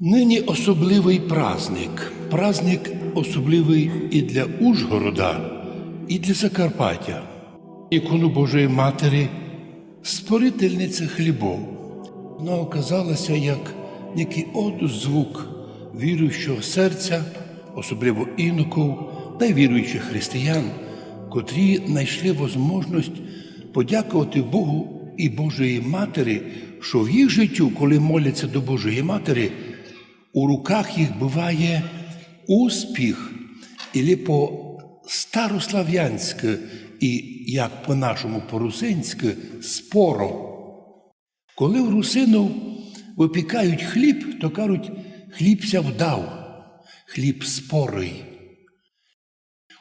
Нині особливий праздник. Праздник особливий і для Ужгорода, і для Закарпаття. Ікону Божої Матері, спорительниця хлібов. Вона оказалася як некий одзвук віруючого серця, особливо іноків та віруючих християн, котрі знайшли можливість подякувати Богу і Божої Матері, що в їх життю, коли моляться до Божої Матері, у руках їх буває успіх, і по старослав'янськи, і як по-нашому по-русинськи споро. Коли в русину випікають хліб, то кажуть, хлібся вдав, хліб спорий.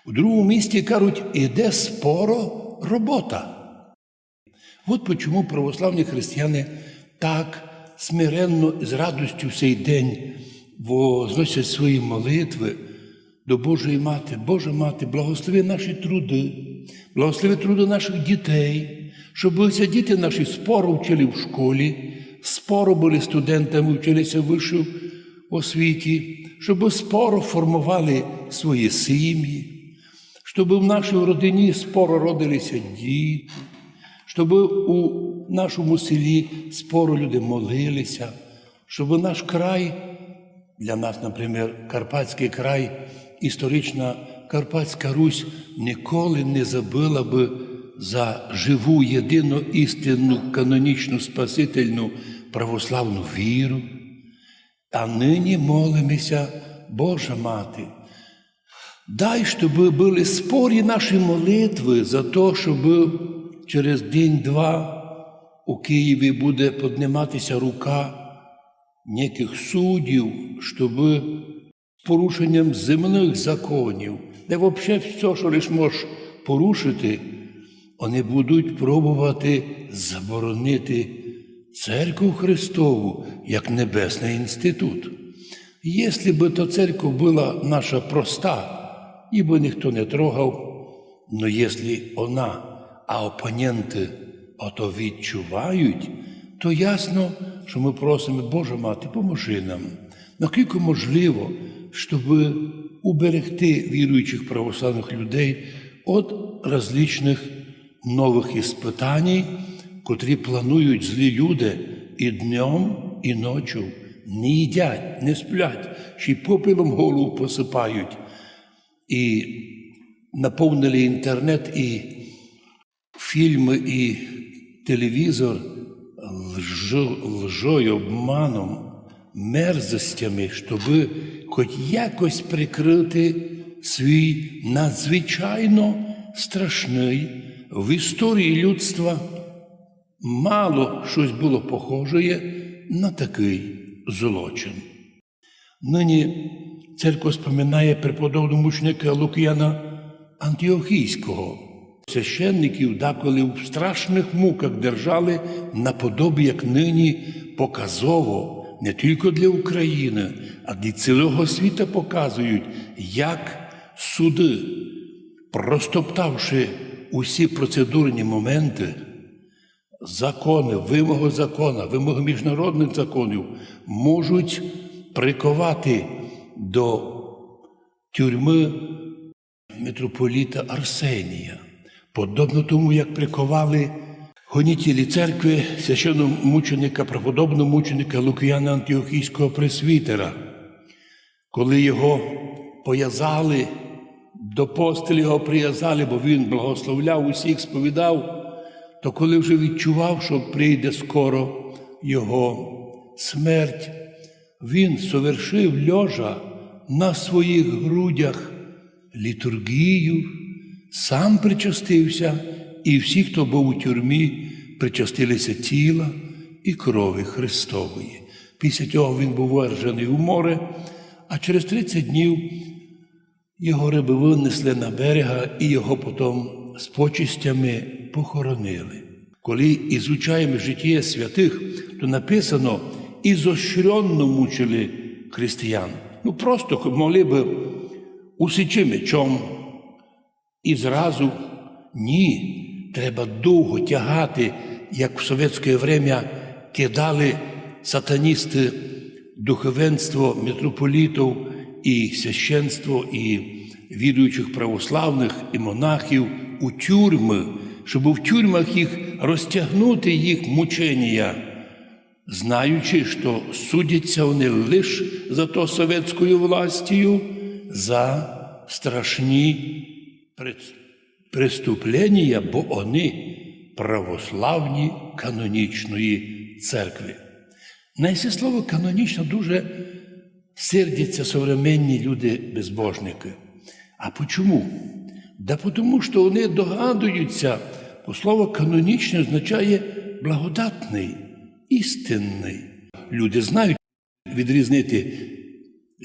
У другому місті кажуть, іде споро робота. От чому православні християни так смиренно з радістю в цей день возносять свої молитви до Божої Мати. Божа Мати, благослови наші труди, благослови труди наших дітей, щоб ці діти наші споро вчили в школі, споро були студентами, вчилися вищу освіті, щоб споро формували свої сім'ї, щоб в нашій родині споро родилися діти, щоб у нашому селі споро люди молилися, щоб наш край, для нас, наприклад, Карпатський край, історична Карпатська Русь ніколи не забила би за живу єдину істинну канонічну спасительну православну віру. А нині молимося, Божа Мати. Дай, щоб були спорі наші молитви за те, щоб через день-два у Києві буде підніматися рука неких суддів, щоб з порушенням земних законів, де взагалі все, що лиш можеш порушити, вони будуть пробувати заборонити церкву Христову як небесний інститут. Якщо б то церква була наша проста, її би ніхто не трогав, але якщо вона, а опоненти ото відчувають, то ясно, що ми просимо, Боже мати, поможи нам, наскільки можливо, щоб уберегти віруючих православних людей від различних нових іспитань, котрі планують злі люди і днем, і ночі не їдять, не сплять, ще й попелом голову посипають. І наповнили інтернет і фільми, і телевізор лжо, лжою, обманом, мерзостями, щоб хоч якось прикрити свій надзвичайно страшний в історії людства мало щось було похоже на такий злочин. Нині церква споминає преподобного мучника Лук'яна Антіохійського. Священників деколи в страшних муках держали наподобі, як нині, показово, не тільки для України, а для цілого світу показують, як суди, простоптавши усі процедурні моменти, закони, вимоги закона, вимоги міжнародних законів, можуть приковати до тюрми митрополіта Арсенія. Подобно тому, як приковали гонітілі церкви священномученика, преподобного мученика Лук'яна Антіохійського пресвітера, коли його пов'язали, до постелі його прив'язали, бо він благословляв усіх, сповідав, то коли вже відчував, що прийде скоро його смерть, він совершив льожа на своїх грудях літургію, сам причастився, і всі, хто був у тюрмі, причастилися тіла і крові Христової. Після цього він був вержений у море, а через 30 днів його риби винесли на берега і його потім з почистями похоронили. Коли ізучаємо життя святих, то написано ізощренно мучили християн. Ну просто могли би усічи мечом і зразу ні. Треба довго тягати, як в совєтське время кидали сатаністи духовенство митрополітів і священство, і віруючих православних, і монахів у тюрми, щоб в тюрмах їх розтягнути їх мучення, знаючи, що судяться вони лише за то совєтською властю, за страшні преступлення, бо вони православні канонічної церкви. На це слово канонічно дуже сердяться современні люди безбожники. А почому? Да тому, що вони догадуються, бо слово канонічне означає благодатний, істинний. Люди знають відрізнити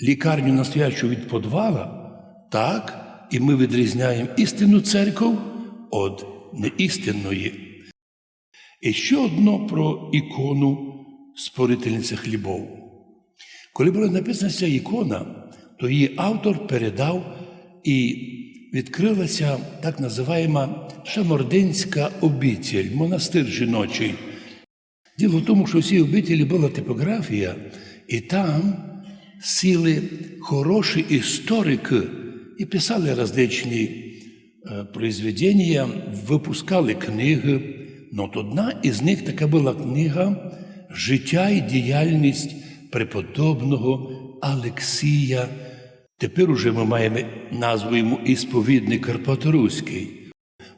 лікарню настоячу від подвала, так, і ми відрізняємо істинну церкву від неістинної. І ще одно про ікону спорительниця хлібов. Коли була написана ця ікона, то її автор передав і відкрилася так називаємо Шамординська обітель, монастир жіночий. Діло в тому, що в цій обителі була типографія, і там сіли хороші історики і писали различні е, произведення, випускали книги. От одна із них така була книга Життя і діяльність преподобного Алексія. Тепер уже ми маємо назву йому Ісповідник Карпаторуський.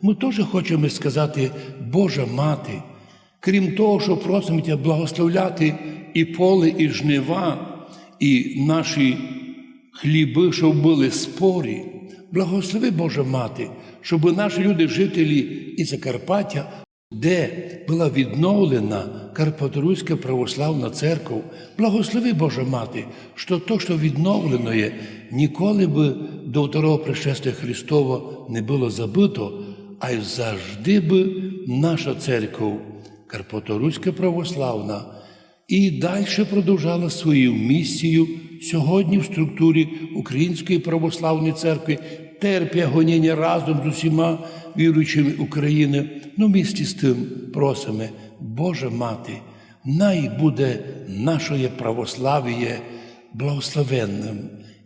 Ми теж хочемо сказати Божа мати, крім того, що просимо тебе благословляти і поле, і жнива, і наші хліби, щоб були спорі. Благослови Божа мати, щоб наші люди, жителі і Закарпаття, де була відновлена Карпаторуська православна церква, благослови Божа мати, що то, що відновлено є, ніколи би до второго пришестя Христова не було забито, а й завжди би наша церква, Карпаторуська православна, і далі продовжала свою місію сьогодні в структурі Української православної церкви, терпя гоніння разом з усіма віруючими України. Ну, місті з тим просимо, Божа мати, най буде наше православ'я благословенним,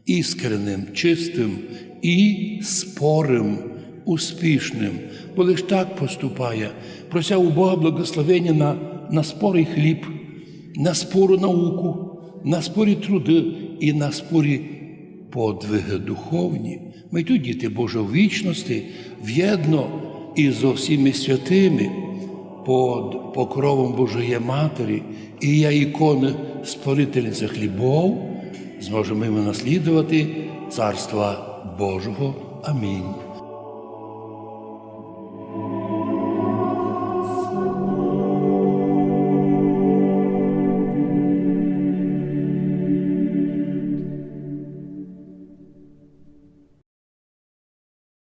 іскренним, чистим і спорим, успішним, бо лиш так поступає, прося у Бога благословення на, на спорий хліб, на спору науку, на спорі труди і на спорі подвиги духовні. Ми тут, діти Божої вічності, в'єдно із усіми святими під покровом Божої Матері і я ікони спорительниця хлібов, зможемо ми наслідувати Царства Божого. Амінь.